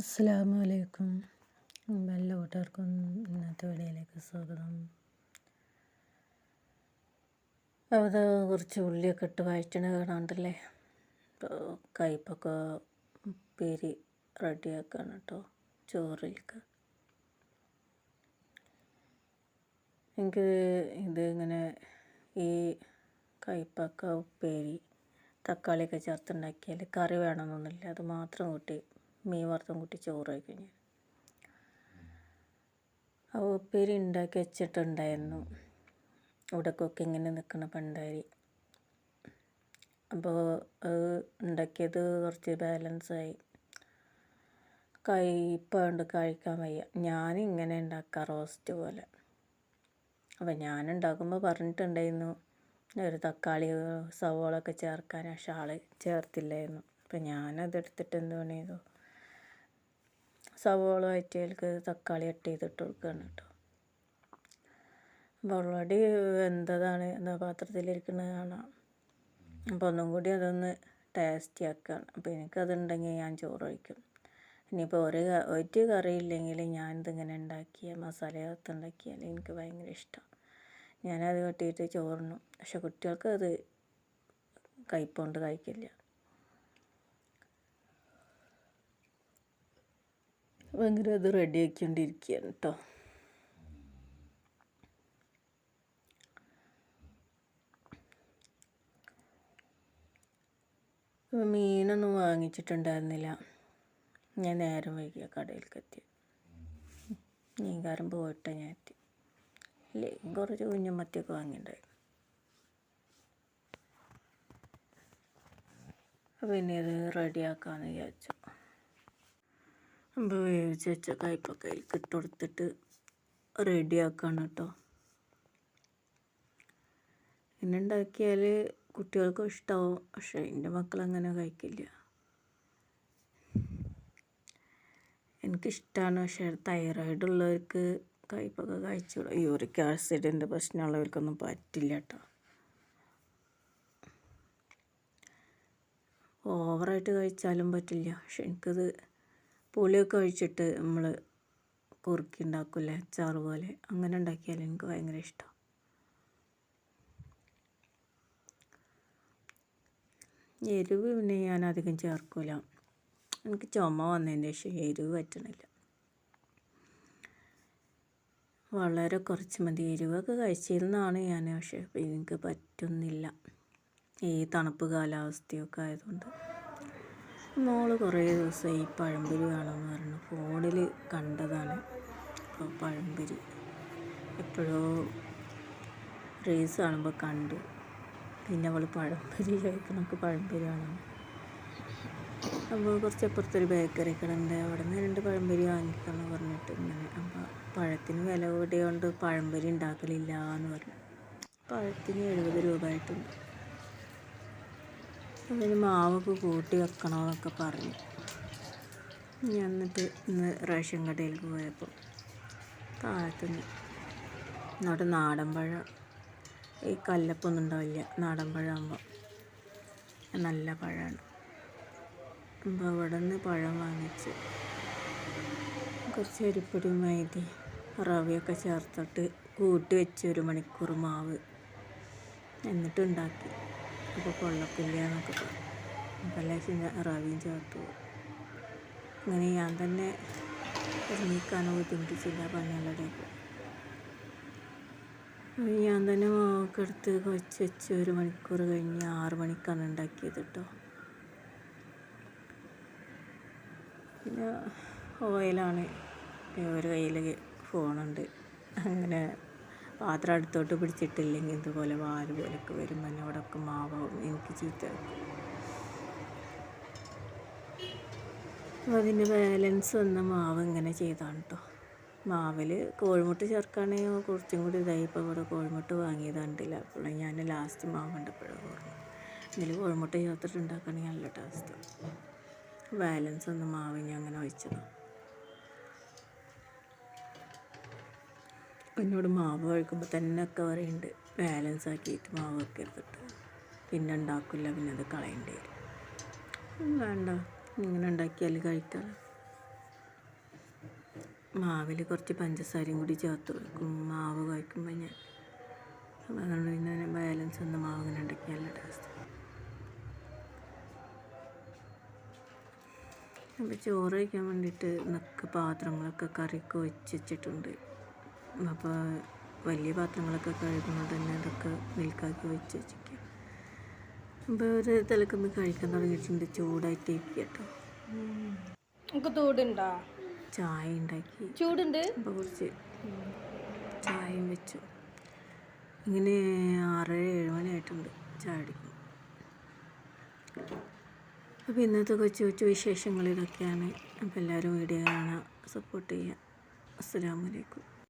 അസ്സാമു അലൈക്കും എല്ലാ കൂട്ടുകാർക്കും ഇന്നത്തെ വീഡിയോയിലേക്ക് സ്വാഗതം. അത് കുറച്ച് ഉള്ളിയൊക്കെ ഇട്ട് വഴറ്റണ കാണാണ്ടല്ലേ? ഇപ്പോൾ കയ്പൊക്കെ ഉപ്പേരി റെഡിയാക്കാണ് കേട്ടോ ചോറിലേക്ക്. എനിക്ക് ഇത് ഇങ്ങനെ ഈ കയ്പക്ക ഉപ്പേരി തക്കാളിയൊക്കെ ചേർത്തുണ്ടാക്കിയാൽ കറി വേണമെന്നൊന്നുമില്ല അത് മാത്രം കൂട്ടി മീൻ വറുത്തും കൂട്ടി ചോറ് കഴിക്കും ഞാൻ. ആ ഉപ്പേരി ഉണ്ടാക്കി വെച്ചിട്ടുണ്ടായിരുന്നു. ഉടക്കൊക്കെ ഇങ്ങനെ നിൽക്കുന്ന പണ്ടാരി. അപ്പോൾ അത് ഉണ്ടാക്കിയത് കുറച്ച് ബാലൻസായി കയ്പ്പുണ്ട് കഴിക്കാൻ വയ്യ. ഞാനിങ്ങനെ ഉണ്ടാക്കാം റോസ്റ്റ് പോലെ. അപ്പം ഞാൻ ഉണ്ടാക്കുമ്പോൾ പറഞ്ഞിട്ടുണ്ടായിരുന്നു. ഒരു തക്കാളി സവോളൊക്കെ ചേർക്കാൻ. പക്ഷെ ആൾ ചേർത്തില്ലായിരുന്നു. അപ്പം ഞാനതെടുത്തിട്ട് എന്ത് പണി സവോള വയറ്റിയതിലേക്ക് തക്കാളി കട്ട് ചെയ്തിട്ട് കൊടുക്കുകയാണ് കേട്ടോ. ഓൾറെഡി വെന്തതാണ്. എന്താ പാത്രത്തിലിരിക്കുന്നത് കാണാം. അപ്പോൾ ഒന്നും കൂടി അതൊന്ന് ടേസ്റ്റി ആക്കുകയാണ്. അപ്പോൾ എനിക്കതുണ്ടെങ്കിൽ ഞാൻ ചോറ് കഴിക്കും. ഇനിയിപ്പോൾ ഒരു ഒരു കറി ഇല്ലെങ്കിൽ ഞാനിതിങ്ങനെ ഉണ്ടാക്കിയ മസാല ചേർത്ത് ഉണ്ടാക്കിയാൽ എനിക്ക് ഭയങ്കര ഇഷ്ടമാണ്. ഞാനത് കട്ടിയിട്ട് ചോറിനും പക്ഷെ കുട്ടികൾക്ക് അത് കയ്പുകൊണ്ട് കഴിക്കില്ല. ഭയങ്കര അത് റെഡിയാക്കിക്കൊണ്ടിരിക്കുകയാണ് കേട്ടോ മീനൊന്നും വാങ്ങിച്ചിട്ടുണ്ടായിരുന്നില്ല. ഞാൻ നേരം വൈകിയ കടയിലേക്ക് എത്തി മീൻകാരൻ പോയിട്ട് ഞാൻ എത്തി. അല്ലേ കുറച്ച് കുഞ്ഞമ്മത്തിയൊക്കെ വാങ്ങിയിട്ടുണ്ടായിരുന്നു. പിന്നെ അത് റെഡിയാക്കാമെന്ന് വിചാരിച്ചു. അപ്പോൾ വേവിച്ച് വെച്ച കയ്പൊക്കെ അതിലേക്ക് ഇട്ട് കൊടുത്തിട്ട് റെഡിയാക്കാണ് കേട്ടോ പിന്നെ ഉണ്ടാക്കിയാൽ കുട്ടികൾക്കും ഇഷ്ടമാവും പക്ഷേ എന്റെ മക്കൾ അങ്ങനെ കഴിക്കില്ല. എനിക്കിഷ്ടമാണ് പക്ഷേ തൈറോയിഡ് ഉള്ളവർക്ക് കയ്പ്പൊക്കെ കഴിച്ചു യൂറിക് ആസിഡിന്റെ പ്രശ്നമുള്ളവർക്കൊന്നും പറ്റില്ല കേട്ടോ ഓവറായിട്ട് കഴിച്ചാലും പറ്റില്ല പക്ഷെ എനിക്കത് പുളിയൊക്കെ ഒഴിച്ചിട്ട് നമ്മൾ കുറുക്കി ഉണ്ടാക്കില്ലേ അച്ചാറ് പോലെ അങ്ങനെ ഉണ്ടാക്കിയാൽ എനിക്ക് ഭയങ്കര ഇഷ്ടം. എരിവ് പിന്നെ ഞാൻ അധികം ചേർക്കില്ല എനിക്ക് ചുമ വന്നതിന് ശേഷം എരിവ് പറ്റണില്ല. വളരെ കുറച്ച് മതി. എരിവൊക്കെ കഴിച്ചിരുന്നാണ് ഞാൻ പക്ഷേ എനിക്ക് പറ്റുന്നില്ല. ഈ തണുപ്പ് കാലാവസ്ഥയൊക്കെ ആയതുകൊണ്ട്. മോൾ കുറേ ദിവസമായി പഴംപൊരി വേണമെന്ന് പറഞ്ഞു. ഫോണിൽ കണ്ടതാണ്. അപ്പോൾ പഴംപൊരി എപ്പോഴോ റേസ് കാണുമ്പോൾ കണ്ടു. പിന്നെ അവൾ പഴംപൊരി കഴിക്കണമൊക്കെ പഴംപൊരി വേണം അപ്പോൾ കുറച്ച് അപ്പുറത്തൊരു ബേക്കറി കടണ്ട് അവിടെ നിന്ന് രണ്ട് പഴംപൊരി വാങ്ങിക്കണം പറഞ്ഞിട്ട് ഇങ്ങനെ. അപ്പോൾ പഴത്തിന് വില കൂടിയതുകൊണ്ട് പഴംപൊരി ഉണ്ടാക്കലില്ല എന്ന് പറഞ്ഞു. പഴത്തിന് എഴുപത് രൂപ ആയിട്ടുണ്ട് അതിന് മാവൊക്കെ കൂട്ടി വെക്കണമെന്നൊക്കെ പറഞ്ഞു. ഞാൻ എന്നിട്ട് ഇന്ന് റേഷൻ കടയിലേക്ക് പോയപ്പോൾ താഴത്തുനിന്ന് അവിടെ നാടൻ പഴം. ഈ കല്ലപ്പൊന്നും ഉണ്ടാവില്ല. നാടൻ പഴമാകുമ്പോൾ നല്ല പഴമാണ്. അപ്പോൾ അവിടെ നിന്ന് പഴം വാങ്ങിച്ച് കുറച്ച് അരിപ്പൊടി മൈദി റവയൊക്കെ ചേർത്തിട്ട് കൂട്ടി വെച്ച് ഒരു മണിക്കൂർ മാവ് എന്നിട്ട് ഉണ്ടാക്കി കൊള്ളത്തില്ല എന്നൊക്കെ പറഞ്ഞു റവിയും ചേർത്തു അങ്ങനെ ഞാൻ തന്നെ ഒരുങ്ങിക്കാനോ ബുദ്ധിമുട്ടിച്ചില്ല പണികളുടെയൊക്കെ ഞാൻ തന്നെ മോക്കെടുത്ത് കൊച്ച് വെച്ച് ഒരു മണിക്കൂർ കഴിഞ്ഞ് ആറ് മണിക്കാണ് ഉണ്ടാക്കിയത് കേട്ടോ പിന്നെ ഓയിലാണ്. ഒരു കയ്യിൽ ഫോണുണ്ട്. അങ്ങനെ പാത്രം അടുത്തോട്ട് പിടിച്ചിട്ടില്ലെങ്കിൽ ഇതുപോലെ വാൽ പോലൊക്കെ വരുമ്പോൾ എന്നോടൊക്കെ മാവാവും. എനിക്ക് ചീത്ത. അതിന്റെ ബാലൻസ് വന്ന മാവ് ഇങ്ങനെ ചെയ്താണ് കേട്ടോ മാവിൽ കോഴിമുട്ട ചേർക്കുകയാണെങ്കിൽ കുറച്ചും കൂടി ഇതായി. ഇപ്പോൾ ഇവിടെ കോഴിമുട്ട വാങ്ങിയതാണ്ടില്ല. അപ്പോൾ ഞാൻ ലാസ്റ്റ് മാവ് കണ്ടപ്പോഴാണ് ഓർമ്മ. ഇതിൽ കോഴിമുട്ട ചേർത്തിട്ട് ഉണ്ടാക്കുകയാണെങ്കിൽ നല്ല ടേസ്റ്റ് ബാലൻസ് വന്ന മാവ് ഞാൻ അങ്ങനെ ഒഴിച്ചതാണ് എന്നോട് മാവ് കഴിക്കുമ്പോൾ തന്നെ ഒക്കെ പറയുന്നുണ്ട് ബാലൻസ് ആക്കിയിട്ട് മാവ് വെക്കരുതിട്ട് പിന്നെ ഉണ്ടാക്കില്ല പിന്നെ അത് കളയേണ്ടി. വരും വേണ്ട. ഇങ്ങനെ ഉണ്ടാക്കിയാൽ കഴിക്കാം മാവിൽ കുറച്ച് പഞ്ചസാരയും കൂടി ചേർത്ത് കൊടുക്കും മാവ് കഴിക്കുമ്പോൾ ഞാൻ അതുകൊണ്ട് പിന്നെ ബാലൻസ് ഒന്ന് മാവ് ഇങ്ങനെ ഉണ്ടാക്കി നല്ല ടേസ്റ്റ് അപ്പോൾ ചോറ് കഴിക്കാൻ വേണ്ടിയിട്ട് നിൽക്ക് പാത്രങ്ങളൊക്കെ കറിക്ക് വെച്ചിട്ടുണ്ട്. അപ്പോൾ വലിയ പാത്രങ്ങളൊക്കെ കഴുകുന്നത് തന്നെ അതൊക്കെ മിൽക്കാക്കി വെച്ച് വെച്ചിരിക്കുക അപ്പോൾ ഒരു തിളക്കുമ്പോൾ കഴിക്കാൻ തുടങ്ങിയിട്ടുണ്ട്. ചൂടായിട്ട് ഇരിക്കുക കേട്ടോ നമുക്ക് ചൂടുണ്ടോ? ചായ ഉണ്ടാക്കി. ചൂടുണ്ട്? അപ്പോൾ കുറച്ച് ചായയും വെച്ചു. ഇങ്ങനെ ആറ് ഏഴ് മണിയായിട്ടുണ്ട് ചായ അടിക്കും അപ്പോൾ ഇന്നത്തെ കൊച്ചു കൊച്ചു വിശേഷങ്ങൾ ഇതൊക്കെയാണ്. അപ്പോൾ എല്ലാവരും വീഡിയോ കാണാൻ സപ്പോർട്ട് ചെയ്യുക അസ്സലാമലൈക്കും